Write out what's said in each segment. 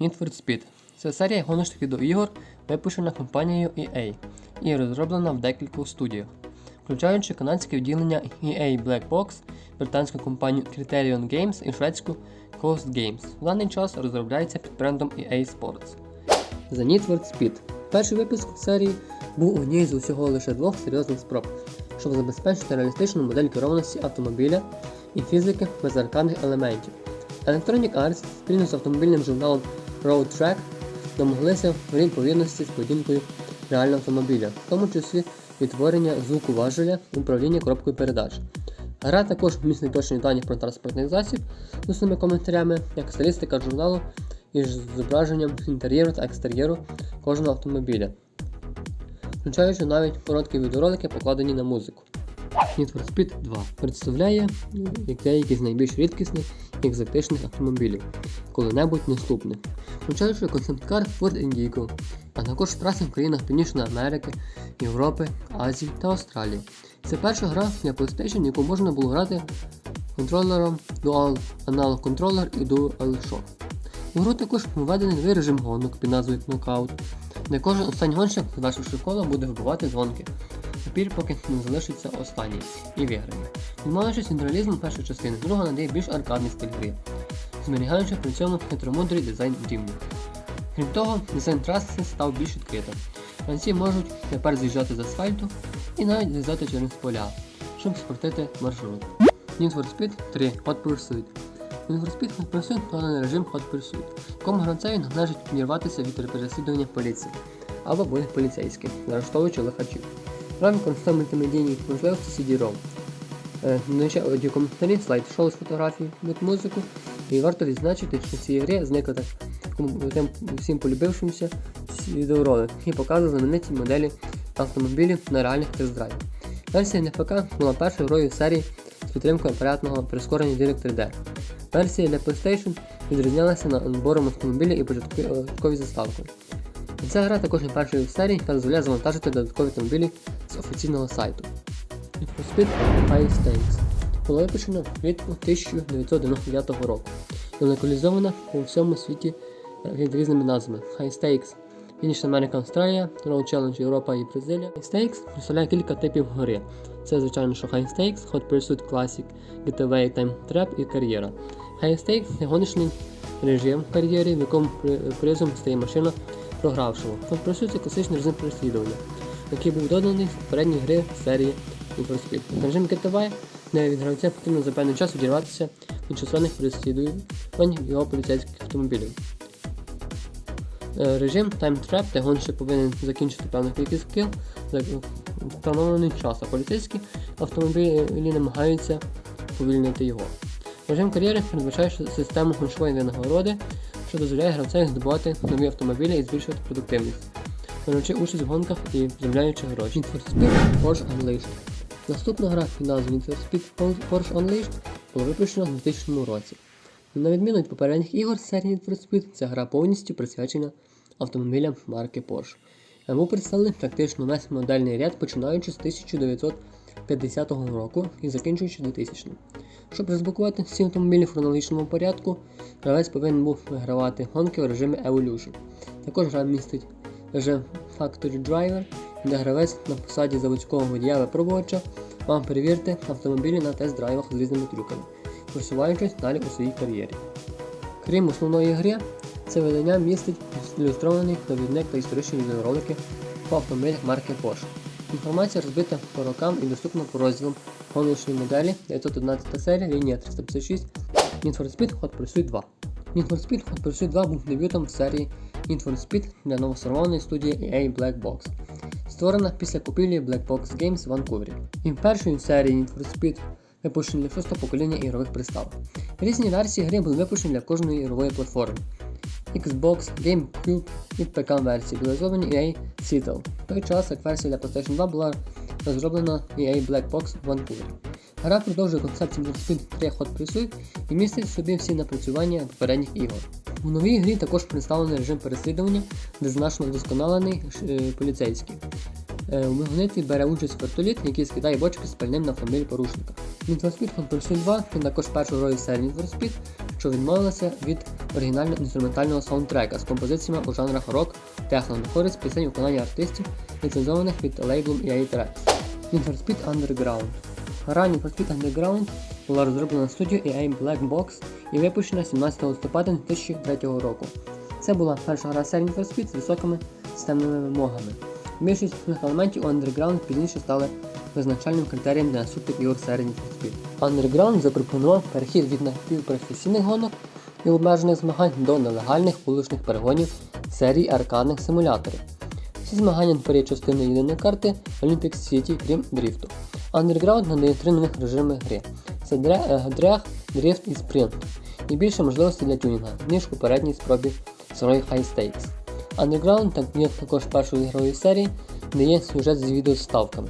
Need for Speed. Це серія гоночних відеоігор, випущена компанією EA і розроблена в декількох студіях, включаючи канадське відділення EA Black Box, британську компанію Criterion Games і шведську Coast Games. В даний час розробляється під брендом EA Sports. The Need for Speed. Перший випуск серії був однією з усього лише двох серйозних спроб, щоб забезпечити реалістичну модель керованості автомобіля і фізики без аркадних елементів. Electronic Arts спільно з автомобільним журналом Road Track домоглися відповідності з поведінкою реального автомобіля, в тому числі відтворення звуку важеля, управління коробкою передач. Гра також містить точні дані про транспортний засіб з усними коментарями, як стилістика журналу із зображенням інтер'єру та екстер'єру кожного автомобіля, включаючи навіть короткі відеоролики, покладені на музику. Need for Speed 2 представляє ну, деякі з найбільш рідкісних екзотичних автомобілів, коли-небудь наступних, включаючи концепт-кар Ford Indigo, а також траси в країнах Північної Америки, Європи, Азії та Австралії. Це перша гра для PlayStation, яку можна було грати контролером Dual Analog Controller і DualShock. У гру також введений новий режим гонок під назвою Knockout, де кожен останній гонщик, завершивши коло, буде вбивати дзвонки. Тепер поки не залишиться останній і виграє. Відмовившись від реалізму першої частини, друга надає більш аркадний стиль гри, зберігаючи при цьому хитромудрий дизайн рівня. Крім того, дизайн траси став більш відкритим. Гравці можуть тепер з'їжджати з асфальту і навіть з'їздити через поля, щоб скоротити маршрут. Need for Speed 3 Hot Pursuit Need for Speed Hot Pursuit доданий режим Hot Pursuit, якому гравцеві належить відірватися від переслідування поліції або бути поліцейським, заарештовуючи лихачів. Гра використовує мультимедійні можливості CD-ROM. Е, Донече аудіокоментарі, слайд-шоу з фотографій, від музику. І варто відзначити, що в цій грі зникли так тим всім полюбившимся відеоролик, який показує знамениті моделі автомобілів на реальних тест-драйвах. Версія ПК була першою грою серії з підтримкою апаратного прискорення Direct 3D. Версія для PlayStation відрізнялася набором автомобіля і початковою заставкою. Ця гра також є першою в серії, яка дозволяє завантажити додаткові автомобілі з офіційного сайту. Need for Speed High Stakes було випущено влітку 1999 року і локалізовано у всьому світі е, під різними назвами High Stakes, Finish America Australia, Road Challenge Європа і Бразилія. High Stakes представляє кілька типів гри. Це, звичайно, що High Stakes, Hot Pursuit Classic, Getaway Time Trap і кар'єра. High Stakes це гоночний режим в кар'єрі, в якому призом стає машина програвшого. Pursuit класичний режим переслідування, який був доданий з попередньої гри серії Speed. Режим Getaway, де від гравця потрібно за певний час відірватися від численних переслідувань його поліцейських автомобілів. Е, Режим Time Trap, де гонщик повинен закінчити певну кількість кіл за встановлений час, а поліцейські автомобілі намагаються повільнити його. Режим кар'єри передбачає систему грошової винагороди, що дозволяє гравцям здобувати нові автомобілі і збільшувати продуктивність, беручи участь в гонках і земляючи гроші. Need for Speed Porsche Unleashed. Наступна гра під назвою Need for Speed Porsche Unleashed була випущена у 2000 році. На відміну від попередніх ігор серії Need for Speed, ця гра повністю присвячена автомобілям марки Porsche. Був представлений практично весь модельний ряд, починаючи з 1950 року і закінчуючи 2000 Щоб розблокувати всі автомобілі в хронологічному порядку, гравець повинен був вигравати гонки в режимі Evolution. Також гра містить режим Factory Driver, де гравець на посаді заводського водія випробувача мав перевірити автомобілі на тест-драйвах з різними трюками, просуваючись далі у своїй кар'єрі. Крім основної гри, це видання містить ілюстрований довідник та історичні відеоролики по автомобілях марки Porsche. Інформація розбита по рокам і доступна по розділам гоночної моделі 911 серія, лінія 356, Need for Speed Hot Pursuit 2. Need for Speed Hot Pursuit 2 був дебютом в серії Need for Speed для новосформованої студії EA Black Box, створена після купівлі Black Box Games в Ванкувері. І першою в серії Need for Speed випущені шостого покоління ігрових приставок. Різні версії гри були випущені для кожної ігрової платформи. Xbox, GameCube і ПК версії були зроблені EA Seattle. В той час, як версія для PlayStation 2 була розроблена EA Black Box в Ванкувері. Гра продовжує концепцію Speed 3 Hot Pursuit і містить в собі всі напрацювання попередніх ігор. У новій грі також представлений режим переслідування, де значно вдосконалений е, поліцейський. Е, У гонитві бере участь вертоліт, який скидає бочки з пальним на автомобіль порушника. For Speed Hot 2 це також першою грою серії Speed, що відмовилася від оригінального інструментального саундтрека з композиціями у жанрах рок, техно, на користь пісень виконання артистів, ліцензованих від лейблом EA Tracks. Need for Speed Underground. Гра Need for Speed Underground була розроблена студією EA Black Box і випущена 17 листопада 2003 року. Це була перша гра серії Need for Speed з високими системними вимогами. Більшість елементів Underground пізніше стали визначальним критерієм для наступних ігор серії Need. Underground запропонував перехід від напівпрофесійних гонок і обмежених змагань до нелегальних вуличних перегонів серії аркадних симуляторів. Всі змагання творять частини єдиної карти Olympic City, крім дріфту. Underground надає три нових режими гри: це е, драг, дріфт і спринт, і більше можливостей для тюнінга, ніж у попередній спробі старої High Stakes. Underground так є також першою ігрової серії, де є сюжет з відеоставками.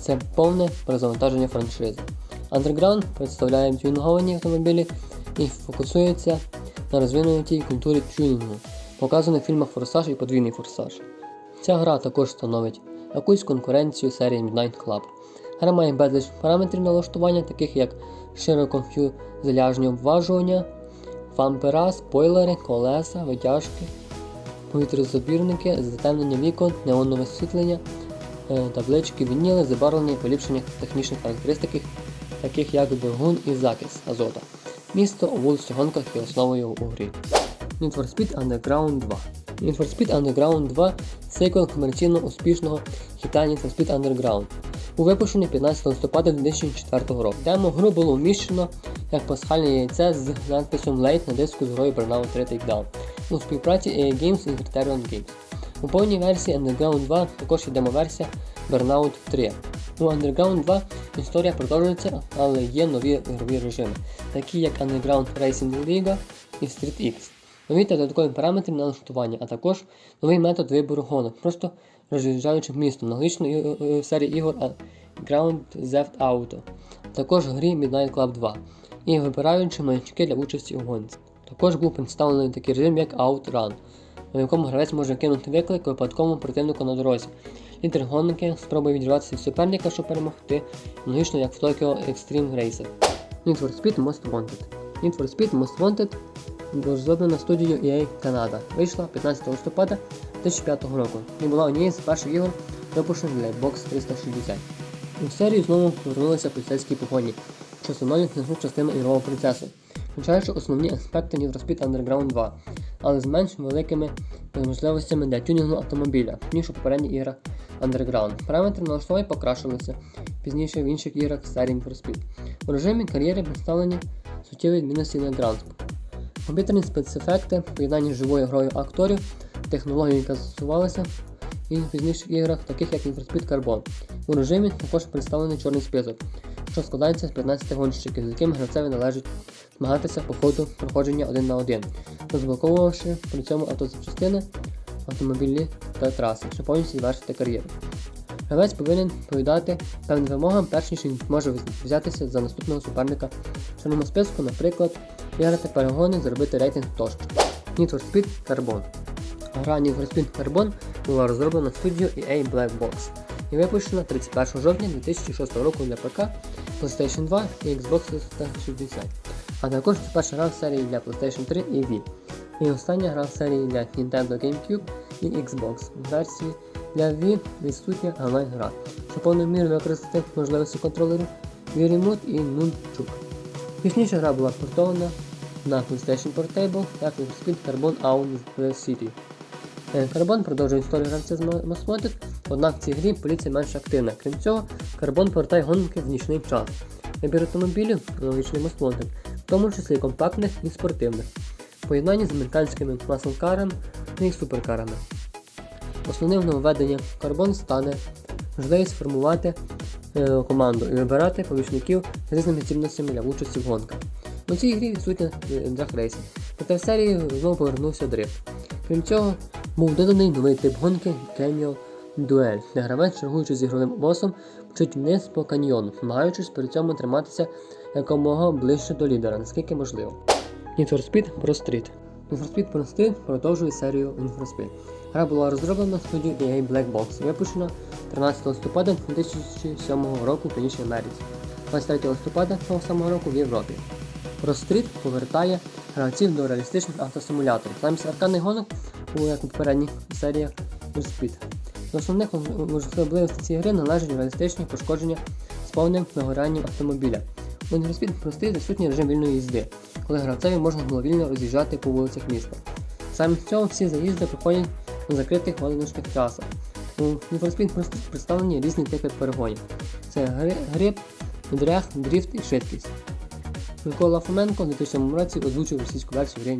Це повне перезавантаження франшизи. Underground представляє тюнінговані автомобілі і фокусується на розвинутій культурі тюнінгу, показаних в фільмах Форсаж і Подвійний Форсаж. Ця гра також становить якусь конкуренцію серії Midnight Club. Гра має безліч параметрів налаштування, таких як широкофюзеляжні обважування, фампера, спойлери, колеса, витяжки, повітрозабірники, затемнення вікон, неонове освітлення, е, таблички, вініли, забарвлення і поліпшення технічних характеристик, таких як двигун і закис азота. Місто у вуличних гонках є основою у грі. Need for Speed Underground 2 Need for Speed Underground 2 сиквел комерційно успішного хіта Need for Speed Underground. Був випущений 15 листопада 2004 року. Демо гру було вміщено як пасхальне яйце з надписом Late на диску з грою Burnout 3 Takedown у співпраці Games і Criterion Games. У повній версії Underground 2 також є демо-версія Burnout 3. У Underground 2 історія продовжується, але є нові ігрові режими, такі як Underground Racing Liga і Street X. Нові та додаткові параметри налаштування, а також новий метод вибору гонок, просто роз'їжджаючи містом, аналогічно і- і- серії ігор Ground Theft Auto, також в грі Midnight Club 2 і вибираючи маячки для участі у гонці. Також був представлений такий режим, як Outrun, у якому гравець може кинути виклик випадковому противнику на дорозі. Лідер гонки спробує відірватися від суперника, щоб перемогти, аналогічно як в Tokyo Extreme Racer. Need for Speed Most Wanted. Need for Speed Most Wanted була зроблена студією EA Canada. Вийшла 15 листопада 2005 року і була однією з перших ігор, випущених для Xbox 360. У серії знову повернулися поліцейські погоні, що становлять незну частину ігрового процесу, включаючи основні аспекти Need for Speed Underground 2, але з менш великими можливостями для тюнінгу автомобіля, ніж у попередніх іграх Underground. Параметри налаштувань покращилися пізніше в інших іграх серії Need for Speed. У режимі кар'єри представлені суттєві відмінності на Grand Комп'ютерні спецефекти, поєднання з живою грою акторів, технології, яка застосувалася і в пізніших іграх, таких як Need for Speed Carbon. У режимі також представлений чорний список, що складається з 15 гонщиків, з якими гравцеві належить змагатися по ходу проходження один на один, розблоковувавши при цьому автозапчастини, автомобілі та траси, щоб повністю завершити кар'єру. Гравець повинен відповідати певним вимогам, перш ніж він може взятися за наступного суперника в чорному списку, наприклад, виграти перегони, зробити рейтинг тощо. Need for Speed Carbon. Гра Need for Speed Carbon була розроблена студією EA Black Box і випущена 31 жовтня 2006 року для ПК, PlayStation 2 і Xbox 360. А також перша гра в серії для PlayStation 3 і Wii. І остання гра в серії для Nintendo GameCube і Xbox. В версії для Wii відсутня онлайн-гра, що повною мірою використати можливості контролеру Wii Remote і Nunchuk. Пізніше гра була портована на PlayStation Portable як Speed Carbon Out the City. Е, Carbon продовжує історію гравця з Wanted, однак в цій грі поліція менш активна. Крім цього, Carbon повертає гонки в нічний час. Вибір автомобілів аналогічний Wanted, в тому числі компактних і спортивних, в поєднанні з американськими маслкарами і суперкарами. Основним нововведенням Carbon стане можливість формувати е, команду і вибирати помічників з різними цінностями для участі в гонках. У цій грі відсутня драг-рейсинг, проте в серії знову повернувся дрифт. Крім цього, був доданий новий тип гонки Canyon Duel, де гравець, чергуючи з ігровим босом, мчить вниз по каньйону, намагаючись при цьому триматися якомога ближче до лідера, наскільки можливо. Need for Speed Pro Street Need for Speed Pro Street продовжує серію Need for Speed. Гра була розроблена студією EA Black Box і випущена 13 листопада 2007 року в Північній Америці, 23 листопада того самого року в Європі. Pro Street повертає гравців до реалістичних автосимуляторів. Замість аркадних гонок, у як у попередніх серіях Need for Speed. До основних особливостей цієї гри належать реалістичні пошкодження з повним вигорянням автомобіля. У Need for Speed відсутній режим вільної їзди, коли гравцеві можна було вільно роз'їжджати по вулицях міста. Саме цього всі заїзди проходять на закритих гоночних трасах. У Street представлені різні типи перегонів. Це гри- гриб, дрях, дріфт і швидкість. Микола Фоменко у 2007 році озвучив російську версію гри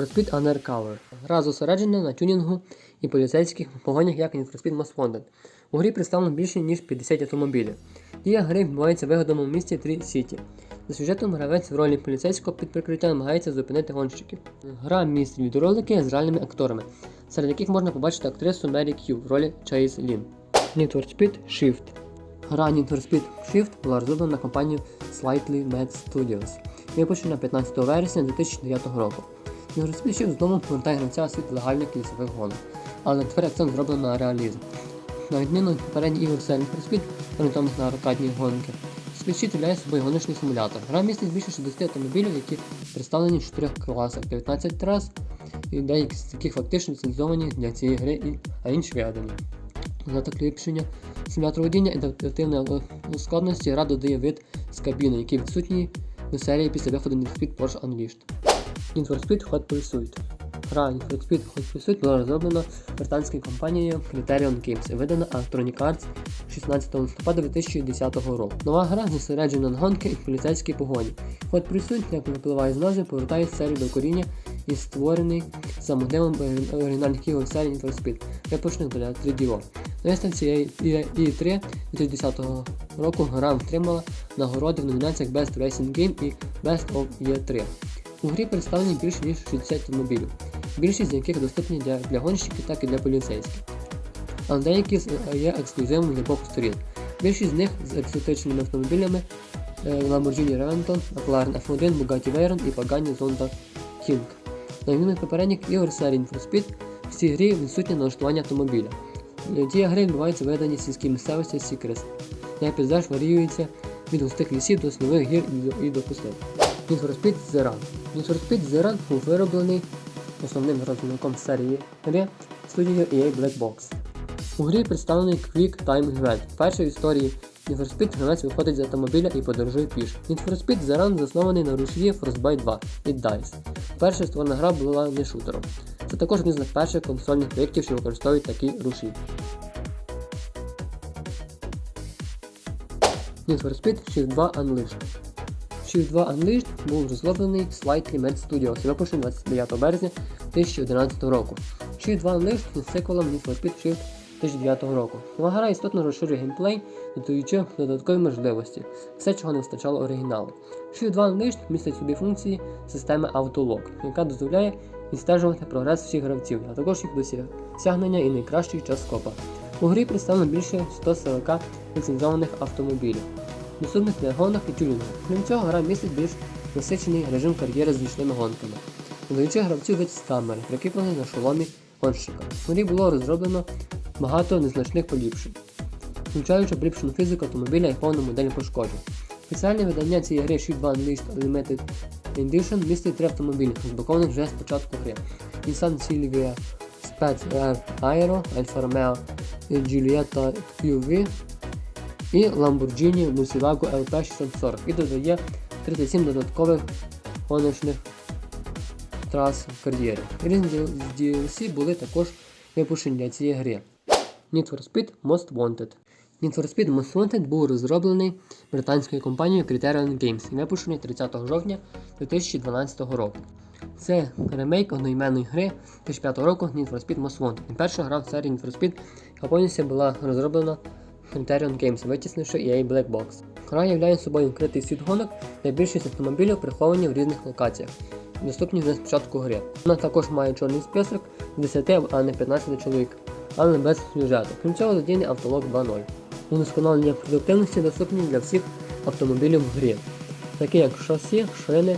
Speed Undercover. Гра зосереджена на тюнінгу і поліцейських погонях, як Need Most. У грі представлено більше ніж 50 автомобілів. Дія гри відбувається в вигаданому місті Трі Сіті. За сюжетом гравець в ролі поліцейського під прикриттям намагається зупинити гонщиків. Гра містить відеоролики з реальними акторами, серед яких можна побачити актрису Мері К'ю в ролі Чейз Лін. Need for Speed Shift. Гра Need for Speed Shift була розроблена компанією Slightly Mad Studios і випущена 15 вересня 2009 року. Shift знову повертає гравця у світ легальних лісових гонок, але тепер акцент зроблено на реалізм. На відміну від попередніх ігор серії for орієнтованих на аркадні гонки, Shift являє собою гоночний симулятор. Гра містить більше 60 автомобілів, які представлені в 4 класах, 19 трас, і деякі з яких фактично ліцензовані для цієї гри, а інші вигадані. Для покращення симулятор водіння і адаптивної складності гра додає вид з кабіни, який відсутній до серії після виходу for Speed Porsche Unleashed. Need for Speed Hot Pursuit. Гра Need for Speed Hot Pursuit була розроблена британською компанією Criterion Games і видана Electronic Arts 16 листопада 2010 року. Нова гра зосереджена на гонки і поліцейській погоні. Hot Pursuit, як випливає з назви, повертає серію до коріння і створений за мотивом оригінальних ігор серії Need for Speed, випущених для 3DO. На виставці E3 2010 року гра отримала нагороди в номінаціях Best Racing Game і Best of E3. У грі представлені більше ніж 60 автомобілів, більшість з яких доступні для, для гонщиків, так і для поліцейських. Але деякі є ексклюзивними з обох сторін. Більшість з них з екзотичними автомобілями е, Lamborghini Reventon, McLaren F1, Bugatti Veyron і Pagani Zonda King. На відміну від попередніх ігор Need for Speed, в цій грі відсутнє налаштування автомобіля. Е, Дія гри відбувається в виданні сільській місцевості Secrets, де пейзаж варіюється від густих лісів до снігових гір і до пустель. Need Speed The Run був вироблений основним розробником серії гри студією EA Black Box. У грі представлений Quick Time Event. Вперше в історії Speed гравець виходить з автомобіля і подорожує піш. The Run заснований на рушії Frostbite 2 від DICE. Перша створена гра була не шутером. Це також один з перших консольних проєктів, що використовують такі рушії. Need for Speed Shift 2 Unleashed. Shift 2 Unleashed був розроблений Slightly Mad Studios і випущений 29 березня 2011 року. Shift 2 Unleashed є сиквелом Need for Speed Shift 2009 року. Нова гра істотно розширює геймплей, додаючи додаткові можливості, все, чого не вистачало оригіналу. Shift 2 Unleashed містить собі функції системи Autolog, яка дозволяє відстежувати прогрес всіх гравців, а також їх досягнення і найкращий час скопа. У грі представлено більше 140 ліцензованих автомобілів доступних для і тюнінгу. Крім цього, гра містить більш насичений режим кар'єри з нічними гонками, додаючи гравців вид з камери, прикріплений на шоломі гонщика. У грі було розроблено багато незначних поліпшень, включаючи поліпшену фізику автомобіля і повну модель пошкоджень. Спеціальне видання цієї гри Shift 2 Unleashed Limited Edition містить три автомобілі, розблокованих вже з початку гри. Nissan Silvia Spec Air Aero, Alfa Romeo Giulietta QV і Lamborghini Murcielago LP640 і додає 37 додаткових гоночних трас в кар'єрі. Різні DLC були також випущені для цієї гри. Need for Speed Most Wanted. Need for Speed Most Wanted був розроблений британською компанією Criterion Games і випущений 30 жовтня 2012 року. Це ремейк одноіменної гри 2005 року Need for Speed Most Wanted. І перша гра в серії Need for Speed, яка повністю була розроблена Criterion Games, витіснивши EA Black Box. Гра являє собою відкритий світ гонок, де більшість автомобілів приховані в різних локаціях, доступні з початку гри. Вона також має чорний список з 10, а не 15 чоловік, але без сюжету. Крім цього, задійний автолог 2.0. Удосконалення продуктивності доступні для всіх автомобілів в грі, такі як шасі, шини,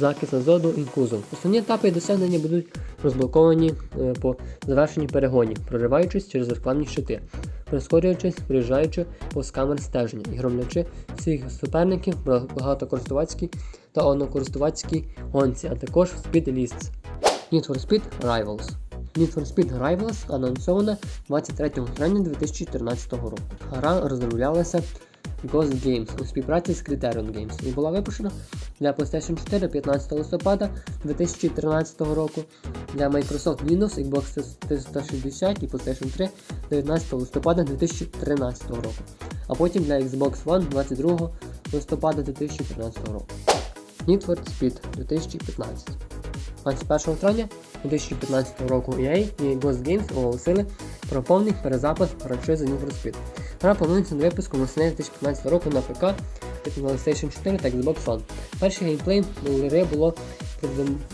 захист азоду і кузов. Основні етапи досягнення будуть розблоковані е, по завершенні перегонів, прориваючись через рекламні щити. прискорюючись, приїжджаючи повз камер стеження і громлячи своїх суперників в багатокористувацькій та однокористувацькій гонці, а також в Speed Lists. Need for Speed Rivals. Need for Speed Rivals анонсована 23 травня 2014 року. Гра розроблялася Ghost Games у співпраці з Criterion Games і була випущена для PlayStation 4 15 листопада 2013 року, для Microsoft Windows, Xbox 360 і PlayStation 3 19 листопада 2013 року, а потім для Xbox One 22 листопада 2013 року. Need for Speed 2015 21 травня 2015 року EA і Ghost Games оголосили про повний перезапис франшизи Need for Speed. Гра планується до випуску восени 2015 року на ПК, PlayStation 4 та Xbox One. Перший геймплей гри було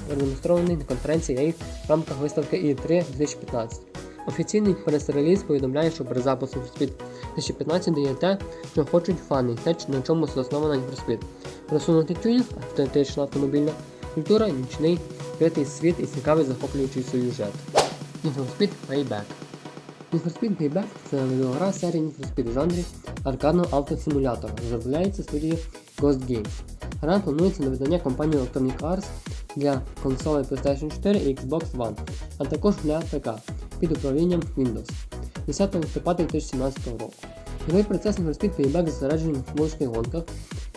продемонстрований на конференції EA в рамках виставки E3 2015. Офіційний прес-реліз повідомляє, що при запуску Speed 2015 дає те, що хочуть фани, те, на чому заснована for Просунутий тюнінг, автентична автомобільна культура, нічний, відкритий світ і цікавий захоплюючий сюжет. Speed Payback Speed Payback це відеогра серії Speed в жанрі аркадного автосимулятора. Розробляється студією Ghost Games. Гра планується на видання компанії Electronic Arts для консолей PlayStation 4 і Xbox One, а також для ПК під управлінням Windows 10 листопада 2017 року. Ігровий процес Speed Payback зосереджений в вуличних гонках,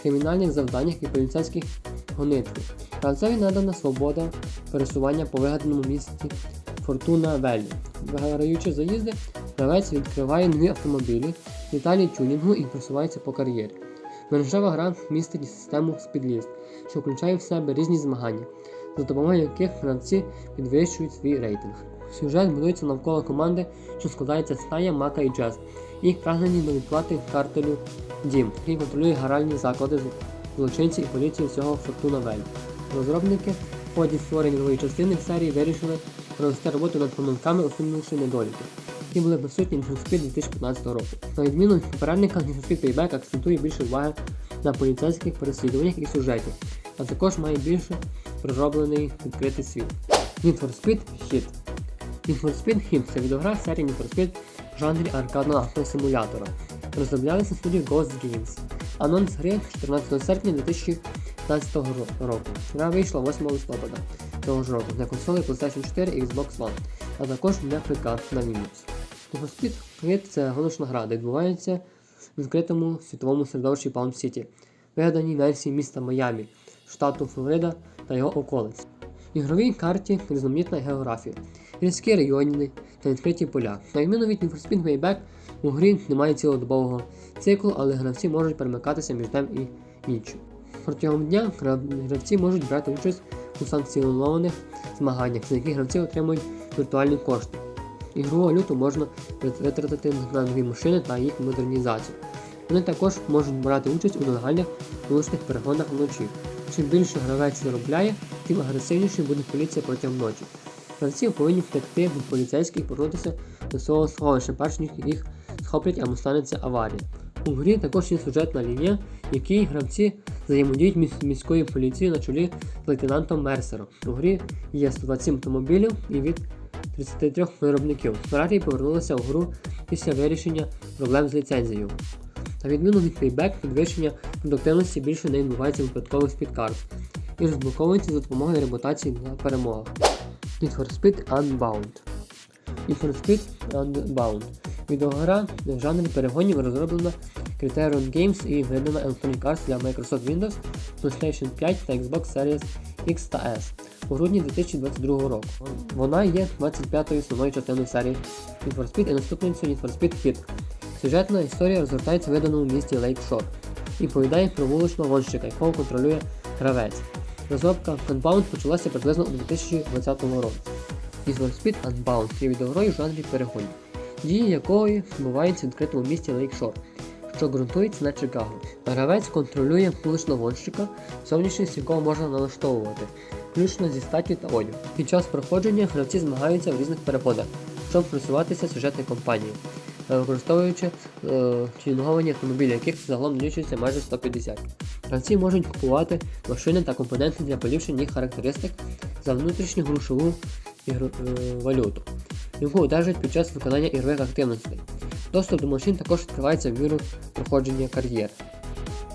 кримінальних завданнях і поліцейських гонитвах. Гравцеві надана свобода пересування по вигаданому місці Фортуна Веллі. Виграючи заїзди, гравець відкриває нові автомобілі, деталі тюнінгу і просувається по кар'єрі. Мережева гра містить систему Speedlist, що включає в себе різні змагання, за допомогою яких гравці підвищують свій рейтинг. Сюжет будується навколо команди, що складається з Тая, Мака і Джаз. Їх прагнені до відплати картелю Дім, який контролює гаральні заклади злочинці і поліції всього Фортуна Вель. Розробники в ході створення нової частини серії вирішили провести роботу над помилками, усунувши недоліки, які були присутні в Need 2015 року. На відміну від попередника, for Payback акцентує більше уваги на поліцейських переслідуваннях і сюжеті, а також має більше пророблений відкритий світ. Need for Speed Hit Need for Speed Hit це відеогра серії Need for Speed в жанрі аркадного автосимулятора. Розроблялися студією Ghost Games. Анонс гри 14 серпня 2015 року. Гра вийшла 8 листопада цього ж року для консолей PlayStation 4 і Xbox One, а також для ПК на for Speed Hit – це гоночна гра, де відбувається в відкритому світовому середовищі Palm City, вигаданій версії міста Майамі, штату Флорида та його околиць. Ігровій карті різноманітна географія, гірські райони та відкриті поля. На відміну від Need for Speed Payback, у грі немає цілодобового циклу, але гравці можуть перемикатися між днем і ніччю. Протягом дня гравці можуть брати участь у санкціонованих змаганнях, за які гравці отримують віртуальні кошти. Ігрову валюту можна витратити на нові машини та їх модернізацію. Вони також можуть брати участь у нелегальних вуличних перегонах вночі. Чим більше гравець заробляє, тим агресивніше буде поліція протягом ночі. Гравці повинні втекти від поліцейських і повернутися до свого сховища, перш ніж їх схоплять або станеться аварія. У грі також є сюжетна лінія, в якій гравці взаємодіють між міською поліцією на чолі з лейтенантом Мерсером. У грі є 127 автомобілів і від 33 виробників. Феррарі повернулися у гру після вирішення проблем з ліцензією. На відміну від Payback, підвищення продуктивності більше не відбувається випадкових спідкарт і розблоковується за допомогою репутації на перемогах. Need for Speed Unbound Need for Speed Unbound Відеогра в жанрі перегонів розроблена Criterion Games і видана Electronic Arts для Microsoft Windows, PlayStation 5 та Xbox Series X та S у грудні 2022 року. Вона є 25-ю основною частиною серії Need for Speed і наступницею Need for Speed Hit. Сюжетна історія розгортається в виданому місті Лейкшор і повідає про вуличного гонщика, якого контролює гравець. Розробка Unbound почалася приблизно у 2020 році. Need for Speed Unbound є відеогрою в жанрі перегонів, дії якої відбуваються в відкритому місті Лейкшор, що ґрунтується на Чикаго. Гравець контролює гонщика, зовнішність якого можна налаштовувати, включно зі статі та одягу. Під час проходження гравці змагаються в різних переходах, щоб просуватися сюжетної компанії. Використовуючи е, автомобілі, яких загалом налічується майже 150. Гравці можуть купувати машини та компоненти для поліпшення їх характеристик за внутрішню грошову ігру, е, валюту, яку одержать під час виконання ігрових активностей. Доступ до машин також відкривається в міру проходження кар'єр.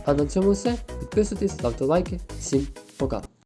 А на цьому все. Підписуйтесь, ставте лайки. Всім пока!